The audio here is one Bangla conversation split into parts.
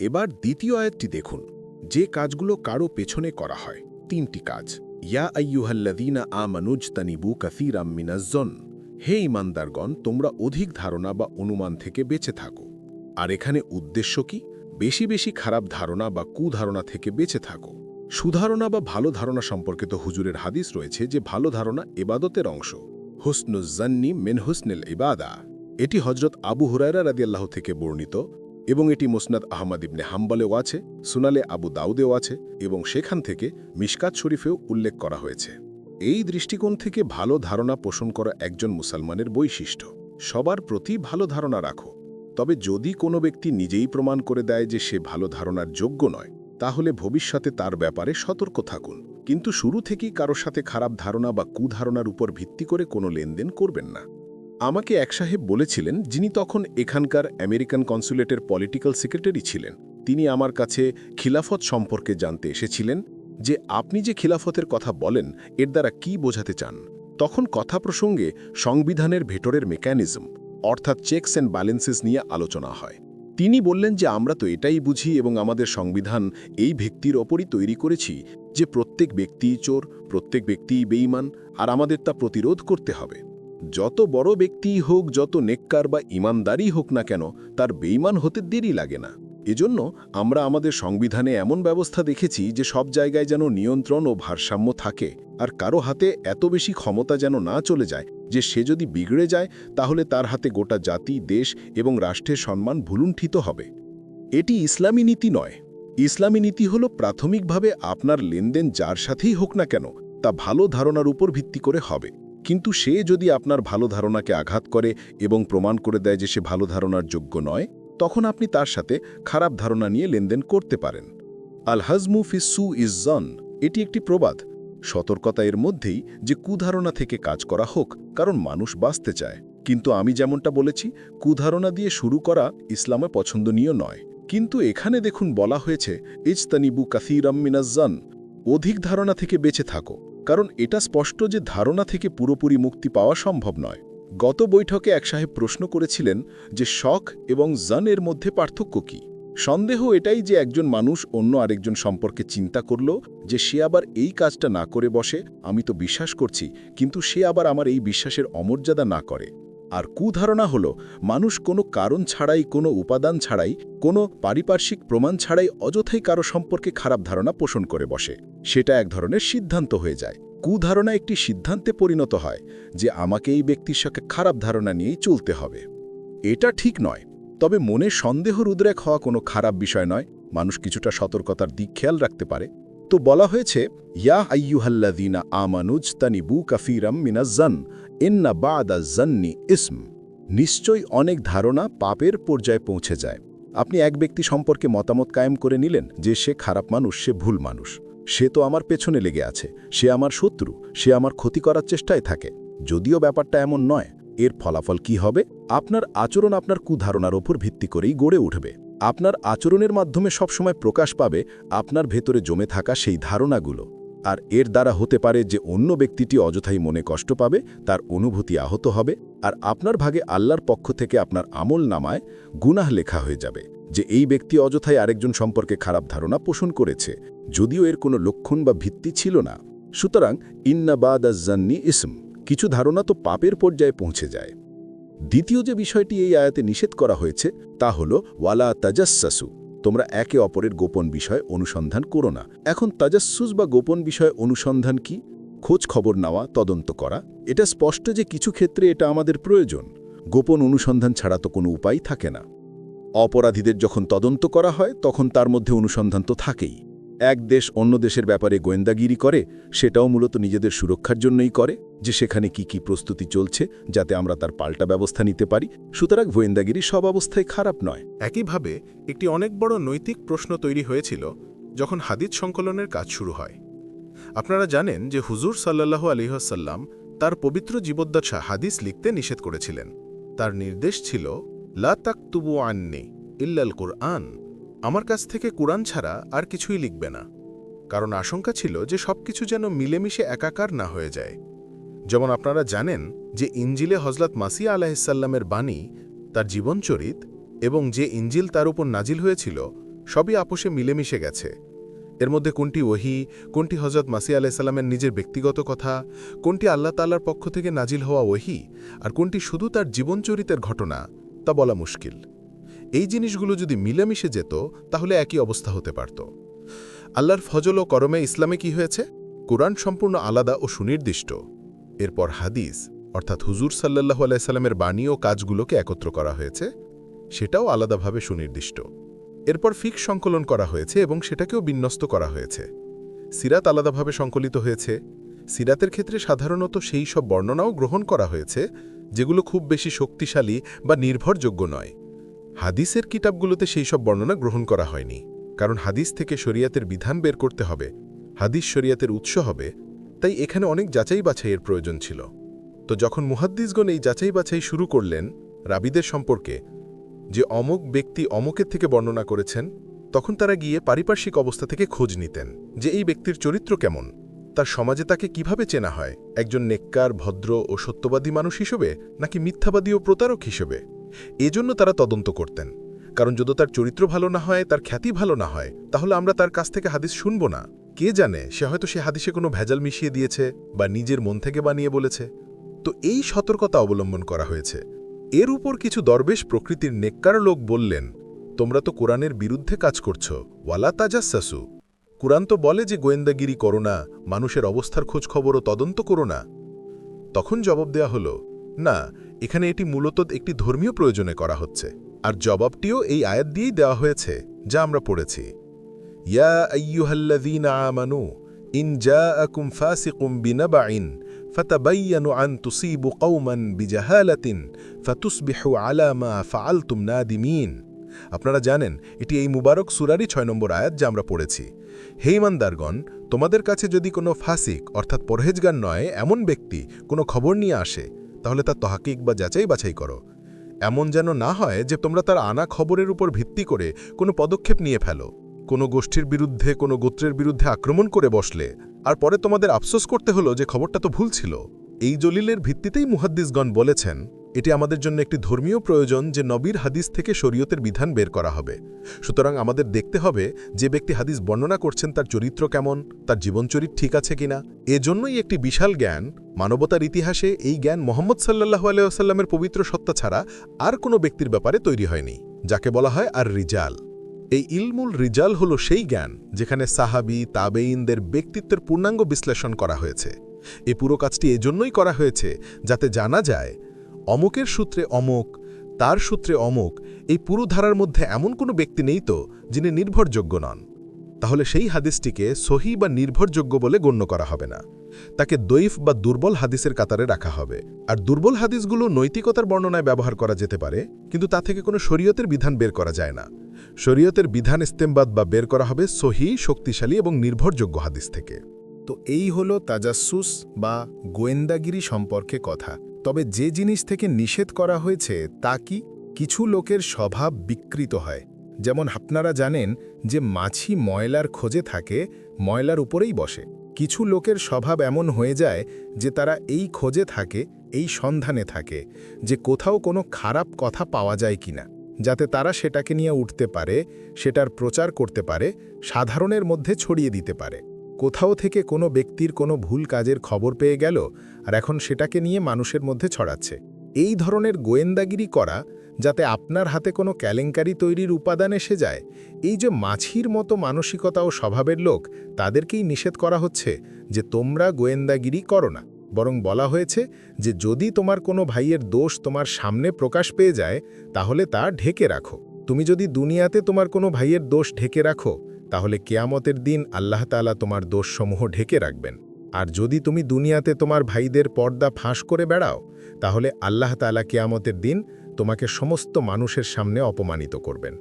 এবার দ্বিতীয় আয়াতটি দেখুন। যে কাজগুলো কারও পেছনে করা হয়, তিনটি কাজ। ইয়া আইয়ুহাল্লাদিনা আমানুজ তানিবু কাসিরাম মিনাজ্জন হে ইমানদারগণ তোমরা অধিক ধারণা বা অনুমান থেকে বেঁচে থাকো। আর এখানে উদ্দেশ্য কি? বেশি বেশি খারাপ ধারণা বা কুধারণা থেকে বেঁচে থাকো। সুধারণা বা ভালো ধারণা সম্পর্কিত হুজুরের হাদিস রয়েছে যে ভালো ধারণা এবাদতের অংশ। হুসনুজ্জান্নি মেন হুসনেল ইবাদা। এটি হজরত আবু হুরায়রা রাদিয়াল্লাহ থেকে বর্ণিত। এবং এটি মোসনাদ আহমদ ইবনে হাম্বলেও আছে সুনালে আবু দাউদেও আছে এবং সেখান থেকে মিশকাত শরীফেও উল্লেখ করা হয়েছে। এই দৃষ্টিকোণ থেকে ভালো ধারণা পোষণ করা একজন মুসলমানের বৈশিষ্ট্য। সবার প্রতি ভালো ধারণা রাখো। তবে যদি কোনো ব্যক্তি নিজেই প্রমাণ করে দেয় যে সে ভালো ধারণার যোগ্য নয়, তাহলে ভবিষ্যতে তার ব্যাপারে সতর্ক থাকুন। কিন্তু শুরু থেকেই কারও সাথে খারাপ ধারণা বা কুধারণার উপর ভিত্তি করে কোনো লেনদেন করবেন না। আমাকে এক সাহেব বলেছিলেন যিনি তখন এখানকার আমেরিকান কনসুলেটের পলিটিক্যাল সেক্রেটারি ছিলেন। তিনি আমার কাছে খিলাফত সম্পর্কে জানতে এসেছিলেন যে আপনি যে খিলাফতের কথা বলেন, এর দ্বারা কি বোঝাতে চান? তখন কথা প্রসঙ্গে সংবিধানের ভেতরের মেকানিজম, অর্থাৎ চেকস অ্যান্ড ব্যালেন্সেস নিয়ে আলোচনা হয়। তিনি বললেন যে আমরা তো এটাই বুঝি এবং আমাদের সংবিধান এই ভিত্তির ওপরই তৈরি করেছি যে প্রত্যেক ব্যক্তিই চোর, প্রত্যেক ব্যক্তিই বেইমান আর আমাদের তা প্রতিরোধ করতে হবে। যত বড় ব্যক্তিই হোক, যত নেককার বা ইমানদারই হোক না কেন, তার বেইমান হতে দেরি লাগে না। এজন্য আমরা আমাদের সংবিধানে এমন ব্যবস্থা দেখেছি যে সব জায়গায় যেন নিয়ন্ত্রণ ও ভারসাম্য থাকে, আর কারও হাতে এত বেশি ক্ষমতা যেন না চলে যায় যে সে যদি বিগড়ে যায়, তাহলে তার হাতে গোটা জাতি, দেশ এবং রাষ্ট্রের সম্মান ভুলুণ্ঠিত হবে। এটি ইসলামী নীতি নয়। ইসলামী নীতি হল প্রাথমিকভাবে আপনার লেনদেন যার সাথেই হোক না কেন, তা ভালো ধারণার উপর ভিত্তি করে হবে। কিন্তু সে যদি আপনার ভালো ধারণাকে আঘাত করে এবং প্রমাণ করে দেয় যে সে ভালো ধারণার যোগ্য নয়, তখন আপনি তার সাথে খারাপ ধারণা নিয়ে লেনদেন করতে পারেন। আল হাজমু ফিসু জন, এটি একটি প্রবাদ। সতর্কতা এর মধ্যেই যে কুধারণা থেকে কাজ করা হোক, কারণ মানুষ বাঁচতে চায়। কিন্তু আমি যেমনটা বলেছি, কুধারণা দিয়ে শুরু করা ইসলামে পছন্দনীয় নয়। কিন্তু এখানে দেখুন বলা হয়েছে, ইজতানিবু কাসিরাম মিনাজ্জান অধিক ধারণা থেকে বেঁচে থাকো। কারণ এটা স্পষ্ট যে ধারণা থেকে পুরোপুরি মুক্তি পাওয়া সম্ভব নয়। গত বৈঠকে এক সাহেব প্রশ্ন করেছিলেন যে শখ এবং জানের মধ্যে পার্থক্য কি। সন্দেহ এটাই যে একজন মানুষ অন্য আরেকজন সম্পর্কে চিন্তা করল, যে সে আবার এই কাজটা না করে বসে, আমি তো বিশ্বাস করছি, কিন্তু সে আবার আমার এই বিশ্বাসের অমর্যাদা না করে। আর কুধারণা হল, মানুষ কোনো কারণ ছাড়াই, কোনো উপাদান ছাড়াই, কোনো পারিপার্শ্বিক প্রমাণ ছাড়াই অযথাই কারও সম্পর্কে খারাপ ধারণা পোষণ করে বসে। সেটা এক ধরনের সিদ্ধান্ত হয়ে যায়। কুধারণা একটি সিদ্ধান্তে পরিণত হয়, যে আমাকে এই ব্যক্তির সাথে খারাপ ধারণা নিয়েই চলতে হবে। এটা ঠিক নয়। তবে মনে সন্দেহ রুদ্রেক হওয়া কোনো খারাপ বিষয় নয়। মানুষ কিছুটা সতর্কতার দিক খেয়াল রাখতে পারে। তো বলা হয়েছে, ইয়া আইয়ুহাল্লাদিনা আমানুজ তানিবু কাফিরাম মিনাজ্জান। ইন্না বাদা জন্নি ইসম। নিশ্চয়ই অনেক ধারণা পাপের পর্যায়ে পৌঁছে যায়। আপনি এক ব্যক্তি সম্পর্কে মতামত কায়েম করে নিলেন যে সে খারাপ মানুষ, সে ভুল মানুষ। সে তো আমার পেছনে লেগে আছে, সে আমার শত্রু, সে আমার ক্ষতি করার চেষ্টায় থাকে। যদিও ব্যাপারটা এমন নয়, এর ফলাফল কি হবে? আপনার আচরণ আপনার কুধারণার ওপর ভিত্তি করেই গড়ে উঠবে। আপনার আচরণের মাধ্যমে সবসময় প্রকাশ পাবে আপনার ভেতরে জমে থাকা সেই ধারণাগুলো। আর এর দ্বারা হতে পারে যে অন্য ব্যক্তিটি অযথাই মনে কষ্ট পাবে, তার অনুভূতি আহত হবে, আর আপনার ভাগে আল্লাহর পক্ষ থেকে আপনার আমল নামায় গুনাহ লেখা হয়ে যাবে যে এই ব্যক্তি অযথাই আরেকজন সম্পর্কে খারাপ ধারণা পোষণ করেছে, যদিও এর কোনো লক্ষণ বা ভিত্তি ছিল না। সুতরাং ইন্নাবাদ আজান্নি ইসম, কিছু ধারণা তো পাপের পর্যায়ে পৌঁছে যায়। দ্বিতীয় যে বিষয়টি এই আয়াতে নিষেধ করা হয়েছে, তা হল, ওয়ালা তাজাসু তোমরা একে অপরের গোপন বিষয় অনুসন্ধান করো না। এখন তাজাসুস বা গোপন বিষয় অনুসন্ধান কি? খোঁজ খবর নেওয়া, তদন্ত করা, এটা স্পষ্ট যে কিছু ক্ষেত্রে এটা আমাদের প্রয়োজন। গোপন অনুসন্ধান ছাড়া তো কোনো উপায় থাকে না। অপরাধীদের যখন তদন্ত করা হয়, তখন তার মধ্যে অনুসন্ধান তো থাকেই। এক দেশ অন্য দেশের ব্যাপারে গোয়েন্দাগিরি করে, সেটাও মূলত নিজেদের সুরক্ষার জন্যই করে। যে সেখানে কি কি প্রস্তুতি চলছে যাতে আমরা তার পাল্টা ব্যবস্থা নিতে পারি। সুতরাং গোয়েন্দাগিরি সব অবস্থায় খারাপ নয়। একইভাবে একটি অনেক বড় নৈতিক প্রশ্ন তৈরি হয়েছিল যখন হাদিস সংকলনের কাজ শুরু হয়। আপনারা জানেন যে হুজুর সাল্লাল্লাহু আলিহাসাল্লাম তার পবিত্র জীবদ্দশা হাদিস লিখতে নিষেধ করেছিলেন। তার নির্দেশ ছিল, লা তাকতুবু আন্নি ইল্লাল কুরআন। আমার কাছ থেকে কুরআন ছাড়া আর কিছুই লিখবে না। কারণ আশঙ্কা ছিল যে সবকিছু যেন মিলেমিশে একাকার না হয়ে যায়। যেমন আপনারা জানেন যে ইঞ্জিলে হজরত মাসিয়া আলাহিসাল্লামের বাণী, তার জীবনচরিত এবং যে ইঞ্জিল তার উপর নাজিল হয়েছিল, সবই আপোষে মিলেমিশে গেছে। এর মধ্যে কোনটি ওহি, কোনটি হজরত মাসি আলাইসাল্লামের নিজের ব্যক্তিগত কথা, কোনটি আল্লাহ তাল্লার পক্ষ থেকে নাজিল হওয়া ওহি, আর কোনটি শুধু তার জীবনচরিতের ঘটনা, তা বলা মুশকিল। এই জিনিসগুলো যদি মিলেমিশে যেত, তাহলে একই অবস্থা হতে পারত। আল্লাহর ফজল ও করমে ইসলামে কি হয়েছে? কোরআন সম্পূর্ণ আলাদা ও সুনির্দিষ্ট। এরপর হাদিস, অর্থাৎ হুজুর সাল্লাহ আলাইসাল্লামের বাণী ও কাজগুলোকে একত্র করা হয়েছে, সেটাও আলাদাভাবে সুনির্দিষ্ট। এরপর ফিক সংকলন করা হয়েছে এবং সেটাকেও বিন্যস্ত করা হয়েছে। সিরাত আলাদাভাবে সংকলিত হয়েছে। সিরাতের ক্ষেত্রে সাধারণত সেই সব বর্ণনাও গ্রহণ করা হয়েছে, যেগুলো খুব বেশি শক্তিশালী বা নির্ভরযোগ্য নয়। হাদিসের কিতাবগুলোতে সেই সব বর্ণনা গ্রহণ করা হয়নি, কারণ হাদিস থেকে শরিয়াতের বিধান বের করতে হবে। হাদিস শরিয়াতের উৎস হবে তাই এখানে অনেক যাচাই বাছাইয়ের প্রয়োজন ছিল। তো যখন মুহাদ্দিসগণ এই যাচাই বাছাই শুরু করলেন রাবিদের সম্পর্কে, যে অমুক ব্যক্তি অমুকের থেকে বর্ণনা করেছেন, তখন তারা গিয়ে পারিপার্শ্বিক অবস্থা থেকে খোঁজ নিতেন যে এই ব্যক্তির চরিত্র কেমন, তার সমাজে তাকে কীভাবে চেনা হয়, একজন নেককার, ভদ্র ও সত্যবাদী মানুষ হিসেবে নাকি মিথ্যাবাদী ও প্রতারক হিসেবে? এজন্য তারা তদন্ত করতেন। কারণ যদি তার চরিত্র ভালো না হয়, তার খ্যাতি ভালো না হয়, তাহলে আমরা তার কাছ থেকে হাদিস শুনব না। কে জানে, সে হয়তো সে হাদিসে কোনো ভেজাল মিশিয়ে দিয়েছে বা নিজের মন থেকে বানিয়ে বলেছে। তো এই সতর্কতা অবলম্বন করা হয়েছে। এর উপর কিছু দরবেশ প্রকৃতির নেককার লোক বললেন, তোমরা তো কোরআনের বিরুদ্ধে কাজ করছ, ওয়ালা তাজা তাজাসাসু কোরআন তো বলে যে গোয়েন্দাগিরি করো না, মানুষের অবস্থার খোঁজ খবর ও তদন্ত করো না। তখন জবাব দেয়া হলো, না, এখানে এটি মূলত একটি ধর্মীয় প্রয়োজনে করা হচ্ছে। আর জবাবটিও এই আয়াত দিয়েই দেওয়া হয়েছে, যা আমরা পড়েছি। ইয়া আইয়ুহাল্লাযীনা আমানু ইন জাআকুম ফাসিকুম বিনাবাইন ফাতাবায়্যানু আন তুসিবু কওমান বিজাহালাতিন ফাতুসবিহু আলা মা ফাআলতুম নাদিমিন আপনারা জানেন, এটি এই মুবারক সুরারই ছয় নম্বর আয়াত যা আমরা পড়েছি। হে ইমানদারগণ, তোমাদের কাছে যদি কোনো ফাসিক, অর্থাৎ পরহেজগার নয়, এমন ব্যক্তি কোনো খবর নিয়ে আসে, তাহলে তার তহাকিক বা যাচাই বাছাই করো। এমন যেন না হয় যে তোমরা তার আনা খবরের উপর ভিত্তি করে কোনো পদক্ষেপ নিয়ে ফেলো। কোনো গোষ্ঠীর বিরুদ্ধে, কোনো গোত্রের বিরুদ্ধে আক্রমণ করে বসলে, আর পরে তোমাদের আফসোস করতে হলো যে খবরটা তো ভুল ছিল। এই জলিলের ভিত্তিতেই মুহাদ্দিসগণ বলেছেন, এটি আমাদের জন্য একটি ধর্মীয় প্রয়োজন যে নবীর হাদিস থেকে শরীয়তের বিধান বের করা হবে। সুতরাং আমাদের দেখতে হবে যে ব্যক্তি হাদিস বর্ণনা করছেন তার চরিত্র কেমন, তার জীবনচরিত ঠিক আছে কিনা। এজন্যই একটি বিশাল জ্ঞান, মানবতার ইতিহাসে এই জ্ঞান মোহাম্মদ সাল্লাহু আলাইসাল্লামের পবিত্র সত্তা ছাড়া আর কোনো ব্যক্তির ব্যাপারে তৈরি হয়নি, যাকে বলা হয় আর রিজাল এই ইলমুল রিজাল হল সেই জ্ঞান যেখানে সাহাবি তাবেইনদের ব্যক্তিত্বের পূর্ণাঙ্গ বিশ্লেষণ করা হয়েছে। এ পুরো কাজটি এজন্যই করা হয়েছে যাতে জানা যায়, অমুকের সূত্রে অমুক, তার সূত্রে অমুক, এই পুরো ধারার মধ্যে এমন কোনো ব্যক্তি নেই তো যিনি নির্ভরযোগ্য নন। তাহলে সেই হাদিসটিকে সহি বা নির্ভরযোগ্য বলে গণ্য করা হবে না। তাকে দৈফ বা দুর্বল হাদিসের কাতারে রাখা হবে। আর দুর্বল হাদিসগুলো নৈতিকতার বর্ণনায় ব্যবহার করা যেতে পারে, কিন্তু তা থেকে কোনো শরীয়তের বিধান বের করা যায় না। শরীয়তের বিধান ইস্তেমবাদ বা বের করা হবে সহি, শক্তিশালী এবং নির্ভরযোগ্য হাদিস থেকে। তো এই হলো তাজাসুস বা গোয়েন্দাগিরি সম্পর্কে কথা। তবে যে জিনিস থেকে নিষেধ করা হয়েছে তা কি? কিছু লোকের স্বভাব বিকৃত হয়। যেমন আপনারা জানেন যে মাছি ময়লার খোঁজে থাকে, ময়লার উপরেই বসে। কিছু লোকের স্বভাব এমন হয়ে যায় যে তারা এই খোঁজে থাকে, এই সন্ধানে থাকে, যে কোথাও কোনো খারাপ কথা পাওয়া যায় কিনা, যাতে তারা সেটাকে নিয়ে উঠতে পারে, সেটার প্রচার করতে পারে, সাধারণের মধ্যে ছড়িয়ে দিতে পারে। কোথাও থেকে কোনো ব্যক্তির কোনো ভুল কাজের খবর পেয়ে গেল, আর এখন সেটাকে নিয়ে মানুষের মধ্যে ছড়াচ্ছে। এই ধরনের গোয়েন্দাগিরি করা যাতে আপনার হাতে কোনো কেলেঙ্কারি তৈরির উপাদান এসে যায়, এই যে মাছির মতো মানসিকতা ও স্বভাবের লোক, তাদেরকেই নিষেধ করা হচ্ছে যে তোমরা গোয়েন্দাগিরি করো না। বরং বলা হয়েছে যে যদি তোমার কোনো ভাইয়ের দোষ তোমার সামনে প্রকাশ পেয়ে যায়, তাহলে তা ঢেকে রাখো। তুমি যদি দুনিয়াতে তোমার কোনো ভাইয়ের দোষ ঢেকে রাখো, তাহলে কেয়ামতের দিন আল্লাহ তালা তোমার দোষসমূহ ঢেকে রাখবেন। আর যদি তুমি দুনিয়াতে তোমার ভাইদের পর্দা ফাঁস করে বেড়াও তাহলে আল্লাহ তালা কেয়ামতের দিন তোমাকে সমস্ত মানুষের সামনে অপমানিত করবেন।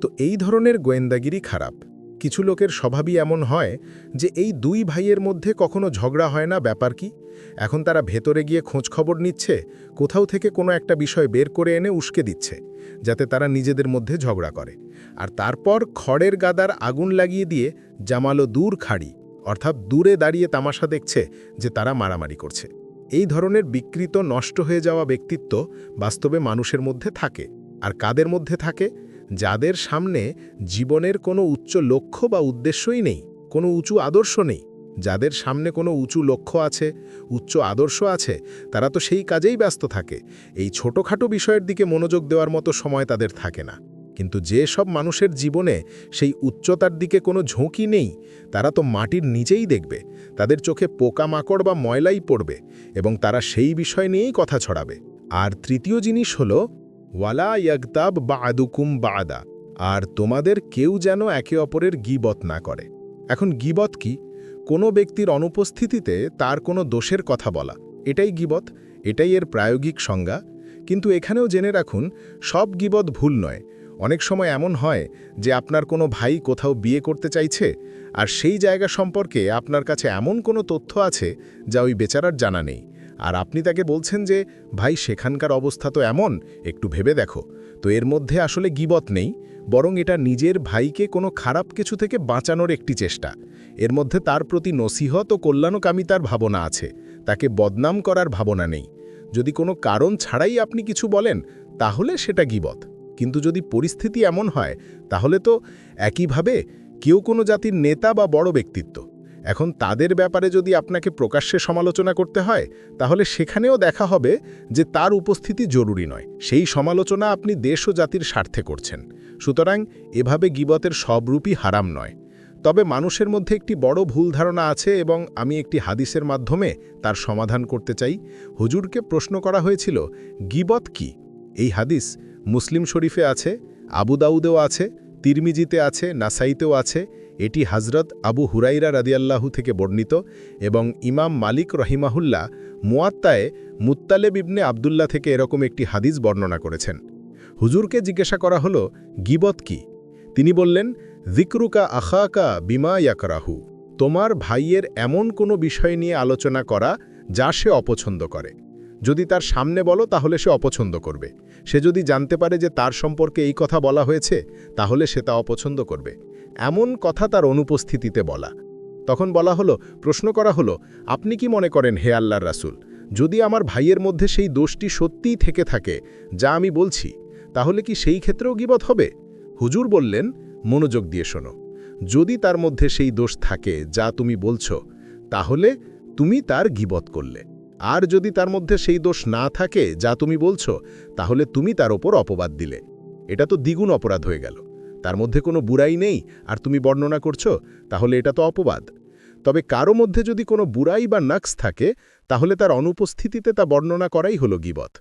তো এই ধরনের গোয়েন্দাগিরি খারাপ। কিছু লোকের স্বভাবই এমন হয় যে এই দুই ভাইয়ের মধ্যে কখনো ঝগড়া হয় না, ব্যাপার কি? এখন তারা ভেতরে গিয়ে খোঁজখবর নিচ্ছে, কোথাও থেকে কোনো একটা বিষয় বের করে এনে উস্কে দিচ্ছে, যাতে তারা নিজেদের মধ্যে ঝগড়া করে। আর তারপর খড়ের গাদার আগুন লাগিয়ে দিয়ে জামালো দূর খাড়ি, অর্থাৎ দূরে দাঁড়িয়ে তামাশা দেখছে যে তারা মারামারি করছে। এই ধরনের বিকৃত, নষ্ট হয়ে যাওয়া ব্যক্তিত্ব বাস্তবে মানুষের মধ্যে থাকে আর কাদের মধ্যে থাকে? যাদের সামনে জীবনের কোনো উচ্চ লক্ষ্য বা উদ্দেশ্যই নেই, কোনো উঁচু আদর্শ নেই। যাদের সামনে কোনো উঁচু লক্ষ্য আছে, উচ্চ আদর্শ আছে, তারা তো সেই কাজেই ব্যস্ত থাকে। এই ছোটোখাটো বিষয়ের দিকে মনোযোগ দেওয়ার মতো সময় তাদের থাকে না। কিন্তু যে সব মানুষের জীবনে সেই উচ্চতার দিকে কোনো ঝোঁকি নেই, তারা তো মাটির নিচেই দেখবে। তাদের চোখে পোকামাকড় বা ময়লাই পড়বে এবং তারা সেই বিষয় নিয়েই কথা ছড়াবে। আর তৃতীয় জিনিস হল, ওয়ালা ইয়াগতাব বা আদুকুম বা আদা আর তোমাদের কেউ যেন একে অপরের গিবত না করে। এখন গিবত কি? কোনো ব্যক্তির অনুপস্থিতিতে তার কোনো দোষের কথা বলা। এটাই গিবত, এটাই এর প্রায়োগিক সংজ্ঞা। কিন্তু এখানেও জেনে রাখুন, সব গিবত ভুল নয়। অনেক সময় এমন হয় যে আপনার কোনো ভাই কোথাও বিয়ে করতে চাইছে আর সেই জায়গা সম্পর্কে আপনার কাছে এমন কোনো তথ্য আছে যা ওই বেচারার জানা নেই? আর আপনি তাকে বলছেন যে, ভাই, সেখানকার অবস্থা তো এমন, একটু ভেবে দেখো। তো এর মধ্যে আসলে গিবত নেই, বরং এটা নিজের ভাইকে কোনো খারাপ কিছু থেকে বাঁচানোর একটি চেষ্টা। এর মধ্যে তার প্রতি নসিহত ও কল্যাণকামিতার ভাবনা আছে, তাকে বদনাম করার ভাবনা নেই। যদি কোনো কারণ ছাড়াই আপনি কিছু বলেন, তাহলে সেটা গিবত। কিন্তু যদি পরিস্থিতি এমন হয়, তাহলে তো একইভাবে কেউ কোনো জাতির নেতা বা বড় ব্যক্তিত্ব। এখন তাদের ব্যাপারে যদি আপনাকে প্রকাশ্যে সমালোচনা করতে হয়, তাহলে সেখানেও দেখা হবে যে তার উপস্থিতি জরুরি নয়। সেই সমালোচনা আপনি দেশ ও জাতির স্বার্থে করছেন। সুতরাং এভাবে গিবতের সব রূপই হারাম নয়। তবে মানুষের মধ্যে একটি বড় ভুল ধারণা আছে এবং আমি একটি হাদিসের মাধ্যমে তার সমাধান করতে চাই। হুজুরকে প্রশ্ন করা হয়েছিল, গিবত কি? এই হাদিস মুসলিম শরীফে আছে, আবু দাউদেও আছে তিরমিজিতে আছে, নাসাইতেও আছে। এটি হজরত আবু হুরাইরা রাদিয়াল্লাহু থেকে বর্ণিত এবং ইমাম মালিক রহিমাহুল্লাহ মুয়াত্তায়ে মুত্তালেব ইবনে আবদুল্লাহ থেকে এরকম একটি হাদিস বর্ণনা করেছেন। হুজুরকে জিজ্ঞাসা করা হলো, গিবত কি? তিনি বললেন জিক্রুকা আখাকা বিমা ইয়াকরাহু। তোমার ভাইয়ের এমন কোনো বিষয় নিয়ে আলোচনা করা যা সে অপছন্দ করে। যদি তার সামনে বলো, তাহলে সে অপছন্দ করবে। সে যদি জানতে পারে যে তার সম্পর্কে এই কথা বলা হয়েছে, তাহলে সে তা অপছন্দ করবে। এমন কথা তার অনুপস্থিতিতে বলা। তখন বলা হলো, প্রশ্ন করা হলো, আপনি কি মনে করেন হে আল্লাহর রাসুল, যদি আমার ভাইয়ের মধ্যে সেই দোষটি সত্যিই থেকে থাকে, যা আমি বলছি, তাহলে কি সেই ক্ষেত্রেও গিবত হবে? হুজুর বললেন, মনোযোগ দিয়ে শোনো। যদি তার মধ্যে সেই দোষ থাকে, যা তুমি বলছ, তাহলে তুমি তার গিবত করলে। আর যদি তার মধ্যে সেই দোষ না থাকে যা তুমি বলছো, তাহলে তুমি তার ওপর অপবাদ দিলে। এটা তো দ্বিগুণ অপরাধ হয়ে গেল। তার মধ্যে কোনো বুড়াই নেই আর তুমি বর্ণনা করছ, তাহলে এটা তো অপবাদ। তবে কারও মধ্যে যদি কোনো বুড়াই বা নাক্স থাকে, তাহলে তার অনুপস্থিতিতে তা বর্ণনা করাই হলো গিবত।